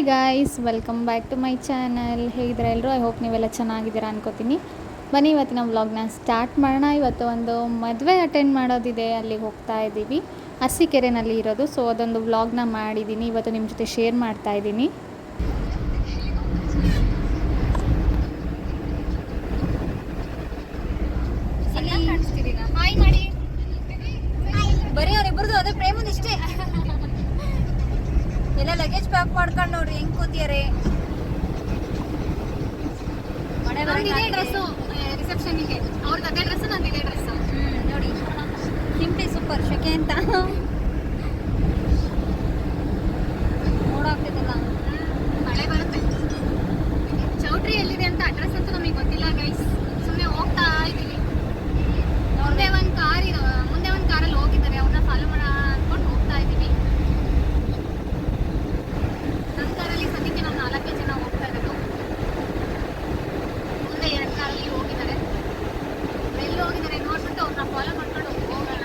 Hi guys welcome back to my channel ಹೇಗಿದ್ರೆ ಎಲ್ಲರೂ I hope ನೀವೆಲ್ಲ ಚೆನ್ನಾಗಿದ್ದೀರಾ ಅನ್ಕೋತೀನಿ. ಬನ್ನಿ, ಇವತ್ತಿನ ವ್ಲಾಗ್ನ ಸ್ಟಾರ್ಟ್ ಮಾಡೋಣ. ಇವತ್ತು ಒಂದು ಮದುವೆ ಅಟೆಂಡ್ ಮಾಡೋದಿದೆ. ಅಲ್ಲಿಗೆ ಹೋಗ್ತಾ ಇದ್ದೀವಿ. ಅರಸೀಕೆರೆನಲ್ಲಿ ಇರೋದು. ಸೊ ಅದೊಂದು ವ್ಲಾಗ್ನ ಮಾಡಿದ್ದೀನಿ. ಇವತ್ತು ನಿಮ್ಮ ಜೊತೆ ಶೇರ್ ಮಾಡ್ತಾ ಇದ್ದೀನಿ. ಬರೀ ಅವ್ರಿಬ್ರದ್ದು ಅದೇ ಪ್ರೇಮದ ಇಷ್ಟೇ ಎಲ್ಲ ಲಗೇಜ್ ಪ್ಯಾಕ್ ಮಾಡ್ಕೊಂಡು ನೋಡ್ರಿ ಹೆಂಗ್ ಕೂತಿಯಾರೆ ನಂದಿದೆ ಡ್ರೆಸ್ಸು ರಿಸೆಪ್ಷನಿಗೆ ಅವ್ರದ್ದು ಅದೇ ಡ್ರೆಸ್ಸು ನಂದಿದೆ ಡ್ರೆಸ್ಸು ನೋಡಿ. ಸಿಂಪ್ಲಿ ಸೂಪರ್ ಶೆಕೆ ಅಂತ. ನೋಡಾಗ್ತಿದ್ದಲ್ಲ ಮಳೆ ಬರುತ್ತೆ. ಚೌಟ್ರಿ ಎಲ್ಲಿದೆ ಅಂತ ಅಡ್ರೆಸ್ ಅಂತೂ ನಮಗೆ ಗೊತ್ತಿಲ್ಲ ಗೈಸ್ ಸುಮ್ಮನೆ ಹೋಗ್ತಾ ಇದ್ದೀವಿ ಮುಂದೆ ಒಂದು ಕಾರ್ ಇರೋ ಮುಂದೆ ಒಂದು ಕಾರಲ್ಲಿ ಹೋಗಿದ್ದಾರೆ ಅವ್ರನ್ನ ಫಾಲೋ ಮಾಡೋಣ ಅಂದ್ಕೊಂಡು ಹೋಗ್ತಾ ಇದ್ದೀವಿ ನನ್ನ ಕಾರಲ್ಲಿ ಸದ್ಯಕ್ಕೆ ನಾವು ನಾಲ್ಕೇ ಜನ ಹೋಗ್ತಾ ಇರೋದು ಮುಂದೆ ಎರಡು ಕಾರಲ್ಲಿ ಹೋಗಿದ್ದಾರೆ ಎಲ್ಲಿ ಹೋಗಿದ್ದಾರೆ ನೋಡ್ಬಿಟ್ಟು ಅವ್ರನ್ನ ಫಾಲೋ ಮಾಡ್ಕೊಂಡು ಹೋಗೋಣ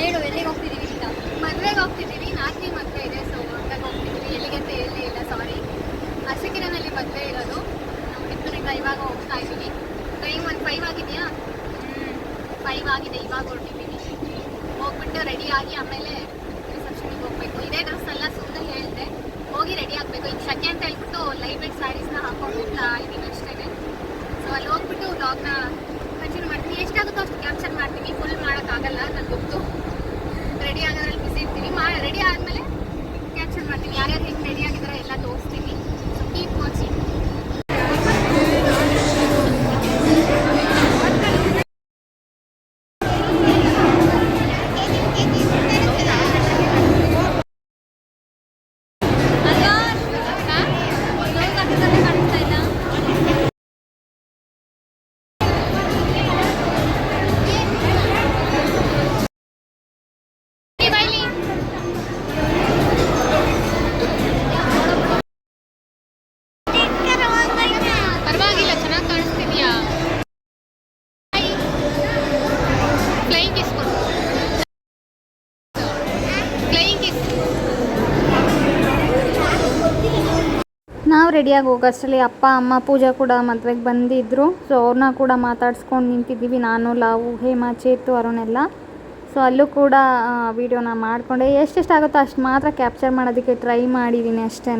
ಹೇಳು ಎಲ್ಲಿಗೆ ಹೋಗ್ತಿದ್ದೀವಿ ಅಂತ. ಮದುವೆಗೆ ಹೋಗ್ತಿದ್ದೀವಿ, ನಾಲ್ಕನೇ ಮದುವೆ ಇದೆ ಸೊ ಮದುವೆಗೆ ಹೋಗ್ತಿದ್ದೀವಿ. ಎಲ್ಲಿಗೆ ಅಂತ ಹೇಳಲೇ ಇಲ್ಲ ಸಾರಿ ಅರಸೀಕೆರೆನಲ್ಲಿ ಮದುವೆ ಇರೋದು. ನಾವು ಇವಾಗ ಹೋಗ್ತಾ ಇದ್ದೀವಿ. ಟೈಮ್ ಒಂದು ಫೈವ್ ಆಗಿದೆಯಾ? ಫೈವ್ ಆಗಿದೆ, ಇವಾಗ ಹೊರಟಿದ್ದೀನಿ ಹೋಗ್ಬಿಟ್ಟು ರೆಡಿಯಾಗಿ ಆಮೇಲೆ ರಿಸೆಪ್ಷನಿಗೆ ಹೋಗ್ಬೇಕು. ಇದೇ ಡ್ರೆಸ್ ಎಲ್ಲ ಸುಮ್ಮನೆ ಹೇಳಿದೆ. ಹೋಗಿ ರೆಡಿ ಆಗಬೇಕು. ಈಗ ಶಕೆ ಅಂತ ಹೇಳ್ಬಿಟ್ಟು ಲೈಟ್ ವೇಟ್ ಸ್ಯಾರೀಸ್ನ ಹಾಕೊಂಡು ಇದ್ದೀನಿ ಅಷ್ಟೇ. ಸೊ ಅಲ್ಲಿ ಹೋಗ್ಬಿಟ್ಟು ವ್ಲಾಗ್ನ ಕಂಟಿನ್ಯೂ ಮಾಡ್ತೀನಿ. ಎಷ್ಟಾಗುತ್ತೋ ಅಷ್ಟು ಕ್ಯಾಪ್ಚರ್ ಮಾಡ್ತೀನಿ. ಫುಲ್ ಮಾಡೋಕ್ಕಾಗಲ್ಲ ನನಗೆ ಗೊತ್ತು. ರೆಡಿ ಆಗೋದ್ರಲ್ಲಿ ಬಿಸಿ ಇರ್ತೀವಿ ರೆಡಿ ಆದಮೇಲೆ ಕ್ಯಾಪ್ಚರ್ ಮಾಡ್ತೀನಿ. ಯಾರ್ಯಾರು ಹೆಂಗೆ ರೆಡಿ ಆಗಿದ್ದಾರೆ ಎಲ್ಲ ತೋರಿಸ್ತೀನಿ. ಸೊ ಕೀಪ್ ವಾಚಿಂಗ್ ನಾವು ರೆಡಿಯಾಗಿ ಹೋಗೋಷ್ಟರಲ್ಲಿ ಅಪ್ಪ, ಅಮ್ಮ ಪೂಜಾ ಕೂಡ ಮದುವೆಗೆ ಬಂದಿದ್ದರು ಸೊ ಅವ್ರನ್ನ ಕೂಡ ಮಾತಾಡ್ಸ್ಕೊಂಡು ನಿಂತಿದ್ದೀವಿ. ನಾನು, ಲಾವು, ಹೇಮಾ, ಚೇತು, ಅರುಣೆಲ್ಲ. ಸೊ ಅಲ್ಲೂ ಕೂಡ ವೀಡಿಯೋನ ಮಾಡಿಕೊಂಡೆ. ಎಷ್ಟೆಷ್ಟಾಗುತ್ತೋ ಅಷ್ಟು ಮಾತ್ರ ಕ್ಯಾಪ್ಚರ್ ಮಾಡೋದಕ್ಕೆ ಟ್ರೈ ಮಾಡಿದ್ದೀನಿ ಅಷ್ಟೇ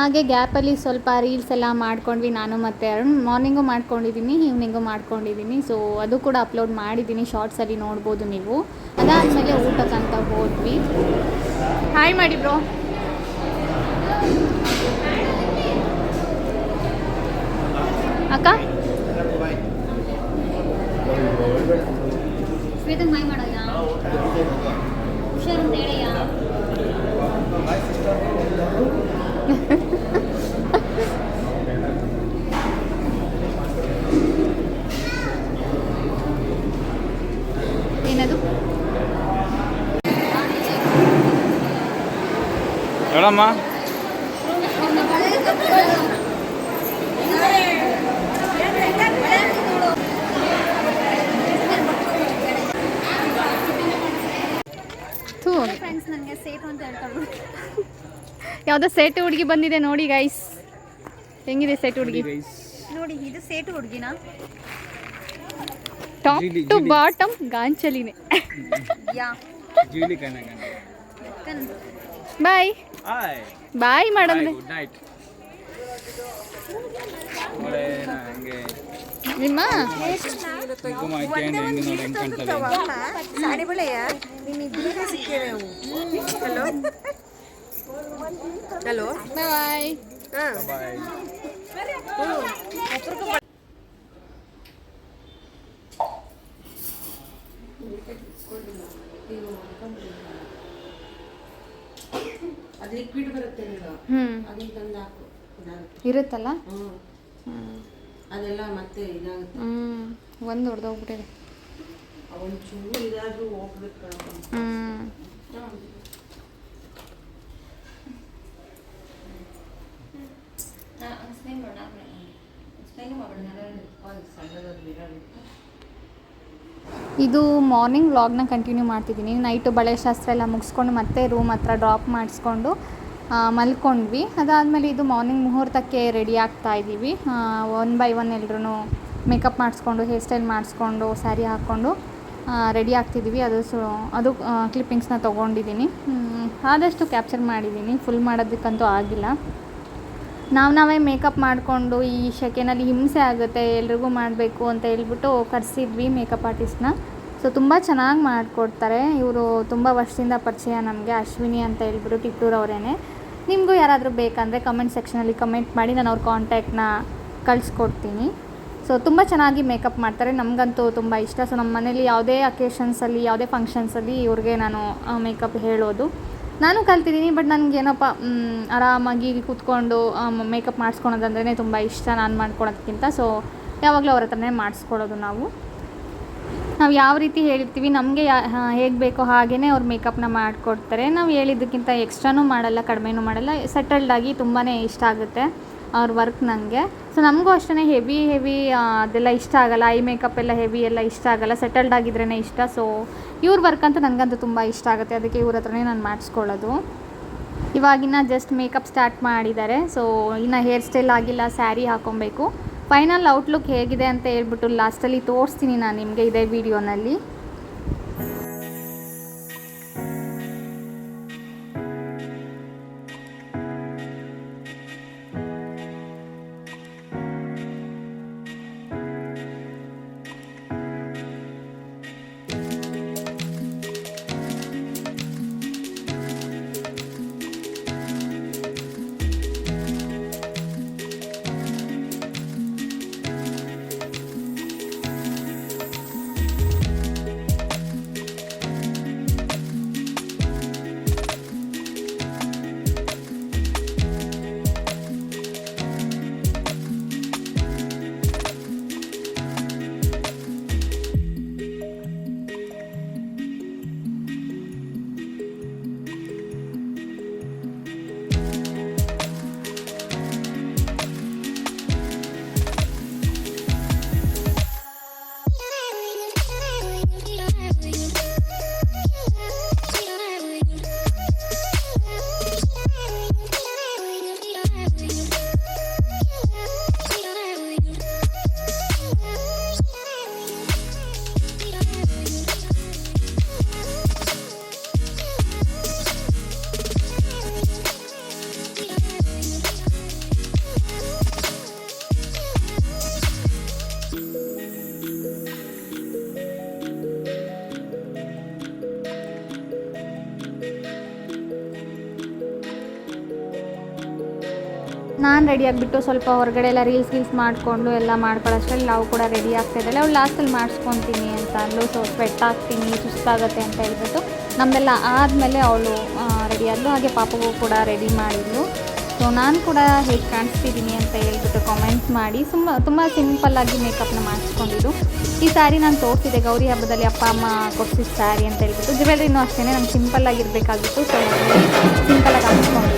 ಹಾಗೆ ಗ್ಯಾಪಲ್ಲಿ ಸ್ವಲ್ಪ ರೀಲ್ಸ್ ಎಲ್ಲ ಮಾಡ್ಕೊಂಡ್ವಿ ನಾನು ಮತ್ತು ಅರುಣ್. ಮಾರ್ನಿಂಗು ಮಾಡ್ಕೊಂಡಿದ್ದೀನಿ ಈವ್ನಿಂಗು ಮಾಡ್ಕೊಂಡಿದ್ದೀನಿ ಸೊ ಅದು ಕೂಡ ಅಪ್ಲೋಡ್ ಮಾಡಿದ್ದೀನಿ ಶಾರ್ಟ್ಸಲ್ಲಿ ನೋಡ್ಬೋದು ನೀವು. ಅದಾದಮೇಲೆ ಊಟಕ್ಕಂತ ಹೋದ್ವಿ. ಹಾಯ್ ಮಾಡಿ ಬ್ರೋ ಅಕ್ಕ? ಶ್ವೇತನ್ ಬಾಯ್ ಮಾಡೋಣ. ಹುಷಾರು ಹೇಳಯ್ಯ வாமா ಯಾವುದೋ ಸೇಟು ಹುಡುಗಿ ಬಂದಿದೆ ನೋಡಿ ಗೈಸ್ ಹೆಂಗಿದೆ ಸೇಟು ಹುಡುಗಿ ನೋಡಿ ಇದು ಸೇಟು ಹುಡುಗಿನ ಟಾಪ್ ಟು ಬಾಟಮ್ ಗಾಂಚಲಿನೇ ಬಾಯ್ ಬಾಯ್ ಮಾಡಂದ್ರೆ ಗುಡ್ ನೈಟ್ ನಿಮ್ಮ? ಹಲೋ ಹಲೋ ಬಾಯ್ ಹಾಂ. ಅದು ಲಿಕ್ವಿಡ್ ಬರುತ್ತೆ ನೀವು ಹ್ಞೂ ಅದನ್ನ ತಂದು ಹಾಕು ಇದಾಗುತ್ತೆ ಇರುತ್ತಲ್ಲ ಹ್ಞೂ ಅದೆಲ್ಲ ಮತ್ತೆ ಇದಾಗುತ್ತೆ ಹ್ಞೂ ಒಂದು ಹೊಡೆದೋಗ್ಬಿಟ್ಟಿದೆ ಒಂಚೂರು ಇದಾದ್ರೂ ಹೋಗ್ಬೇಕು ಕಣಪ್ಪ. ಹ್ಞೂ ಸಣ್ಣದೊಂದು ಬಿರಳು. ಇದು ಮಾರ್ನಿಂಗ್ ವ್ಲಾಗ್ನ ಕಂಟಿನ್ಯೂ ಮಾಡ್ತಿದ್ದೀನಿ. ನೈಟು ಬಳೆ ಶಾಸ್ತ್ರ ಎಲ್ಲ ಮುಗಿಸ್ಕೊಂಡು ಮತ್ತೆ ರೂಮ್ ಹತ್ರ ಡ್ರಾಪ್ ಮಾಡಿಸ್ಕೊಂಡು ಮಲ್ಕೊಂಡ್ವಿ. ಅದಾದಮೇಲೆ ಇದು ಮಾರ್ನಿಂಗ್ ಮುಹೂರ್ತಕ್ಕೆ ರೆಡಿ ಆಗ್ತಾ ಇದ್ದೀವಿ ಒನ್ ಬೈ ಒನ್ ಎಲ್ರೂ ಮೇಕಪ್ ಮಾಡಿಸ್ಕೊಂಡು ಹೇರ್ ಸ್ಟೈಲ್ ಮಾಡಿಸ್ಕೊಂಡು ಸ್ಯಾರಿ ಹಾಕ್ಕೊಂಡು ರೆಡಿ ಆಗ್ತಿದ್ದೀವಿ ಅದು ಸೊ, ಅದು ಕ್ಲಿಪ್ಪಿಂಗ್ಸ್ನ ತೊಗೊಂಡಿದ್ದೀನಿ. ಆದಷ್ಟು ಕ್ಯಾಪ್ಚರ್ ಮಾಡಿದ್ದೀನಿ. ಫುಲ್ ಮಾಡೋದಕ್ಕಂತೂ ಆಗಿಲ್ಲ. ನಾವು ನಾವೇ ಮೇಕಪ್ ಮಾಡಿಕೊಂಡು ಈ ಸೆಕೆನಲ್ಲಿ ಹಿಂಸೆ ಆಗುತ್ತೆ, ಎಲ್ರಿಗೂ ಮಾಡಬೇಕು ಅಂತ ಹೇಳ್ಬಿಟ್ಟು ಕರೆಸಿದ್ವಿ ಮೇಕಪ್ ಆರ್ಟಿಸ್ಟ್ನ. ಸೊ ತುಂಬ ಚೆನ್ನಾಗಿ ಮಾಡಿಕೊಡ್ತಾರೆ. ಇವರು ತುಂಬ ವರ್ಷದಿಂದ ಪರಿಚಯ ನಮಗೆ, ಅಶ್ವಿನಿ ಅಂತ ಹೇಳ್ಬಿಟ್ಟು ಟಿಟ್ಟೂರ್ ಅವರೇನೆ. ನಿಮಗೂ ಯಾರಾದರೂ ಬೇಕಂದರೆ ಕಮೆಂಟ್ ಸೆಕ್ಷನಲ್ಲಿ ಕಮೆಂಟ್ ಮಾಡಿ, ನಾನು ಅವ್ರ ಕಾಂಟ್ಯಾಕ್ಟ್ನ ಕಳಿಸ್ಕೊಡ್ತೀನಿ. ಸೊ ತುಂಬ ಚೆನ್ನಾಗಿ ಮೇಕಪ್ ಮಾಡ್ತಾರೆ. ನಮಗಂತೂ ತುಂಬ ಇಷ್ಟ. ಸೊ ನಮ್ಮ ಮನೇಲಿ ಯಾವುದೇ ಅಕೇಶನ್ಸಲ್ಲಿ ಯಾವುದೇ ಫಂಕ್ಷನ್ಸಲ್ಲಿ ಇವ್ರಿಗೆ ನಾನು ಮೇಕಪ್ ಹೇಳೋದು. ನಾನು ಕಲ್ತಿದ್ದೀನಿ ಬಟ್ ನನಗೇನಪ್ಪ ಏನಪ್ಪ ಆರಾಮಾಗಿ ಕೂತ್ಕೊಂಡು ಮೇಕಪ್ ಮಾಡಿಸ್ಕೊಳೋದಂದ್ರೆ ತುಂಬ ಇಷ್ಟ ನಾನು ಮಾಡ್ಕೊಳೋದಕ್ಕಿಂತ ಸೊ ಯಾವಾಗಲೂ ಅವ್ರ ಹತ್ರನೇ ಮಾಡಿಸ್ಕೊಳ್ಳೋದು ನಾವು. ನಾವು ಯಾವ ರೀತಿ ಹೇಳಿರ್ತೀವಿ, ನಮಗೆ ಹೇಗೆ ಬೇಕೋ ಹಾಗೇ ಅವ್ರು ಮೇಕಪ್ನ ಮಾಡಿಕೊಡ್ತಾರೆ. ನಾವು ಹೇಳಿದ್ದಕ್ಕಿಂತ ಎಕ್ಸ್ಟ್ರಾನೂ ಮಾಡಲ್ಲ, ಕಡಿಮೆನೂ ಮಾಡಲ್ಲ ಸೆಟಲ್ಡ್ ಆಗಿ ತುಂಬಾ ಇಷ್ಟ ಆಗುತ್ತೆ ಅವ್ರ ವರ್ಕ್ ನನಗೆ ಸೊ ನಮಗೂ ಅಷ್ಟೇ ಹೆವಿ ಹೆವಿ ಅದೆಲ್ಲ ಇಷ್ಟ ಆಗಲ್ಲ ಐ ಮೇಕಪ್ ಎಲ್ಲ ಹೆವಿ ಎಲ್ಲ ಇಷ್ಟ ಆಗಲ್ಲ ಸೆಟಲ್ಡ್ ಆಗಿದ್ರೇ ಇಷ್ಟ. ಸೊ ಇವ್ರ ವರ್ಕ್ ಅಂತೂ ನನಗಂತೂ ತುಂಬ ಇಷ್ಟ ಆಗುತ್ತೆ. ಅದಕ್ಕೆ ಇವ್ರ ಹತ್ರನೇ ನಾನು ಮಾಡಿಸ್ಕೊಳ್ಳೋದು. ಇವಾಗಿನ ಜಸ್ಟ್ ಮೇಕಪ್ ಸ್ಟಾರ್ಟ್ ಮಾಡಿದ್ದಾರೆ. ಸೊ ಇನ್ನು ಹೇರ್ ಸ್ಟೈಲ್ ಆಗಿಲ್ಲ ಸ್ಯಾರಿ ಹಾಕೊಬೇಕು. ಫೈನಲ್ ಔಟ್ಲುಕ್ ಹೇಗಿದೆ ಅಂತ ಹೇಳ್ಬಿಟ್ಟು ಲಾಸ್ಟಲ್ಲಿ ತೋರಿಸ್ತೀನಿ ನಾನು ನಿಮಗೆ ಇದೇ ವಿಡಿಯೋನಲ್ಲಿ ನಾನು ರೆಡಿ ಆಗಿಬಿಟ್ಟು ಸ್ವಲ್ಪ ಹೊರಗಡೆ ಎಲ್ಲ ರೀಲ್ಸ್ ಗೀಲ್ಸ್ ಮಾಡಿಕೊಂಡು ಎಲ್ಲ ಮಾಡ್ಕೊಳ್ಳೋಷ್ಟರಲ್ಲಿ ನಾವು ಕೂಡ ರೆಡಿ ಆಗ್ತಾ ಅವ್ಳು ಲಾಸ್ಟಲ್ಲಿ ಮಾಡಿಸ್ಕೊತೀನಿ ಅಂತ ಅಂದ್ಲು. ಸೊ ಸ್ವೆಟ್ ಆಗ್ತೀನಿ ಸುಸ್ತಾಗತ್ತೆ ಅಂತ ಹೇಳ್ಬಿಟ್ಟು ನಮ್ಮೆಲ್ಲ ಆದಮೇಲೆ ಅವಳು ರೆಡಿ ಆದ್ಲು. ಹಾಗೆ ಪಾಪಗೂ ಕೂಡ ರೆಡಿ ಮಾಡಿದ್ಲು. ಸೊ ನಾನು ಕೂಡ ಹೇಗೆ ಕಾಣಿಸ್ತಿದ್ದೀನಿ ಅಂತ ಹೇಳ್ಬಿಟ್ಟು ಕಾಮೆಂಟ್ ಮಾಡಿ ತುಂಬ ತುಂಬ ಸಿಂಪಲ್ಲಾಗಿ ಮೇಕಪ್ನ ಮಾಡಿಸ್ಕೊಂಡಿದ್ದು. ಈ ಸ್ಯಾರಿ ನಾನು ತೋರಿಸಿದೆ ಗೌರಿ ಹಬ್ಬದಲ್ಲಿ ಅಪ್ಪ, ಅಮ್ಮ ಕೊಡ್ಸಿದ ಸ್ಯಾರಿ ಅಂತ ಹೇಳ್ಬಿಟ್ಟು. ಜ್ಯುವೆಲ್ರಿನೂ ಅಷ್ಟೇ ನಂಗೆ ಸಿಂಪಲ್ಲಾಗಿರಬೇಕಾಗಿತ್ತು ಸೊ ಸಿಂಪಲ್ಲಾಗಿ ಹಾಕ್ಸ್ಕೊಂಡಿದ್ದೆ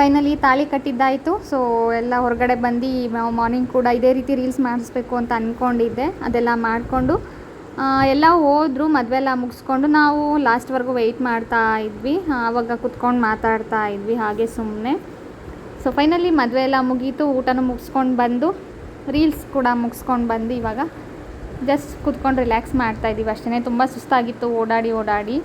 ಫೈನಲಿ ತಾಳಿ ಕಟ್ಟಿದ್ದಾಯಿತು. ಸೊ ಎಲ್ಲ ಹೊರಗಡೆ ಬಂದು ಮಾರ್ನಿಂಗ್ ಕೂಡ ಇದೇ ರೀತಿ ರೀಲ್ಸ್ ಮಾಡಿಸ್ಬೇಕು ಅಂತ ಅಂದ್ಕೊಂಡಿದ್ದೆ ಅದೆಲ್ಲ ಮಾಡಿಕೊಂಡು ಎಲ್ಲ ಹೋದರು, ಮದುವೆ ಎಲ್ಲ ಮುಗಿಸ್ಕೊಂಡು ನಾವು ಲಾಸ್ಟ್ವರೆಗೂ ವೆಯ್ಟ್ ಮಾಡ್ತಾ ಇದ್ವಿ. ಆವಾಗ ಕುತ್ಕೊಂಡು ಮಾತಾಡ್ತಾ ಇದ್ವಿ, ಹಾಗೆ ಸುಮ್ಮನೆ ಸೊ ಫೈನಲಿ ಮದುವೆ ಎಲ್ಲ ಮುಗೀತು, ಊಟನೂ ಮುಗಿಸ್ಕೊಂಡು ಬಂದು ರೀಲ್ಸ್ ಕೂಡ ಮುಗಿಸ್ಕೊಂಡು ಬಂದು ಇವಾಗ ಜಸ್ಟ್ ಕುತ್ಕೊಂಡು ರಿಲ್ಯಾಕ್ಸ್ ಮಾಡ್ತಾ ಇದ್ದೀವಿ. ಅಷ್ಟೇ ತುಂಬ ಸುಸ್ತಾಗಿತ್ತು, ಓಡಾಡಿ ಓಡಾಡಿ.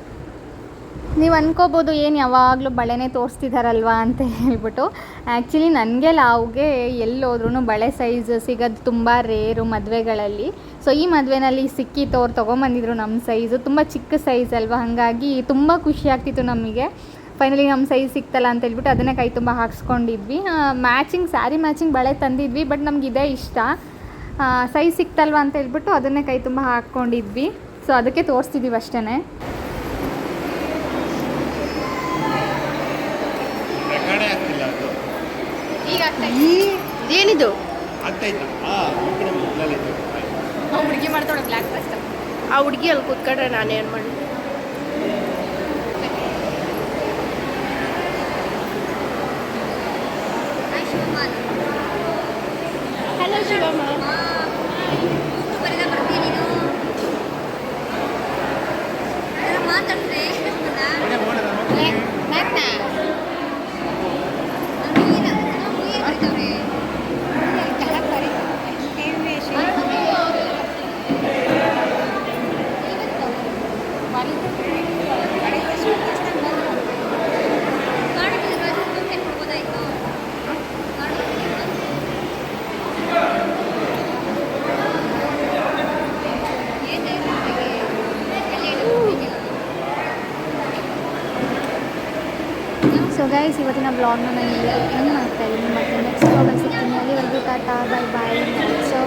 ನೀವು ಅನ್ಕೋಬೋದು, ಏನು ಯಾವಾಗಲೂ ಬಳೆನೇ ತೋರಿಸ್ತಿದ್ದಾರಲ್ವಾ ಅಂತ ಹೇಳ್ಬಿಟ್ಟು. ಆ್ಯಕ್ಚುಲಿ ನನಗೆ ಲಾವ್ಗೆ ಎಲ್ಲೋದ್ರೂ ಬಳೆ ಸೈಜ್ ಸಿಗೋದು ತುಂಬ ರೇರು ಮದುವೆಗಳಲ್ಲಿ. ಸೊ ಈ ಮದುವೆನಲ್ಲಿ ಸಿಕ್ಕಿತ್ತು ಅವ್ರು ತೊಗೊಂಬಂದಿದ್ರು ನಮ್ಮ ಸೈಜು ತುಂಬ ಚಿಕ್ಕ ಸೈಜ್ ಅಲ್ವಾ? ಹಾಗಾಗಿ ತುಂಬ ಖುಷಿ ಆಗ್ತಿತ್ತು ನಮಗೆ. ಫೈನಲಿ ನಮ್ಮ ಸೈಜ್ ಸಿಕ್ತಲ್ಲ ಅಂತ ಹೇಳ್ಬಿಟ್ಟು ಅದನ್ನೇ ಕೈ ತುಂಬ ಹಾಕ್ಸ್ಕೊಂಡಿದ್ವಿ. ಮ್ಯಾಚಿಂಗ್ ಸ್ಯಾರಿ ಮ್ಯಾಚಿಂಗ್ ಬಳೆ ತಂದಿದ್ವಿ ಬಟ್ ನಮ್ಗೆ ಇದೇ ಇಷ್ಟ. ಸೈಜ್ ಸಿಕ್ತಲ್ವಾ ಅಂತ ಹೇಳ್ಬಿಟ್ಟು ಅದನ್ನೇ ಕೈ ತುಂಬ ಹಾಕ್ಕೊಂಡಿದ್ವಿ. ಸೊ ಅದಕ್ಕೆ ತೋರಿಸ್ತಿದ್ದೀವಿ ಅಷ್ಟೇ ರೆಕಾರ್ಡೇ ಆಗ್ತಿಲ್ಲ ಅದು ಈಗ ಆಗ್ತಾ ಈ ಏನಿದು? ಹುಡುಗಿ ಮಾಡ್ತಾಳೆ ಬ್ಲ್ಯಾಕ್ ಫಸ್ಟ್ ಆ ಹುಡುಗಿ ಅಲ್ಲಿ ಕೂತ್ಕೊಂಡ್ರೆ ನಾನೇನು ಮಾಡಿ ಹಲೋ ಶಿವಮ್ಮ. ಸೊ ಗೈಸ್ ಇವತ್ತಿನ ಬ್ಲಾಗ್ನ ನಾನು ಎಂಡ್ ಮಾಡ್ತಾ ಇದ್ದೀನಿ ಮತ್ತು ನೆಕ್ಸ್ಟ್ ಬ್ಲಾಗಲ್ಲಿ ಸಿಗ್ತೀನಿ. ಅಲ್ಲಿವರೆಗೂ ಟಾಟಾ ಬೈ ಬಾಯ್ ಸೊ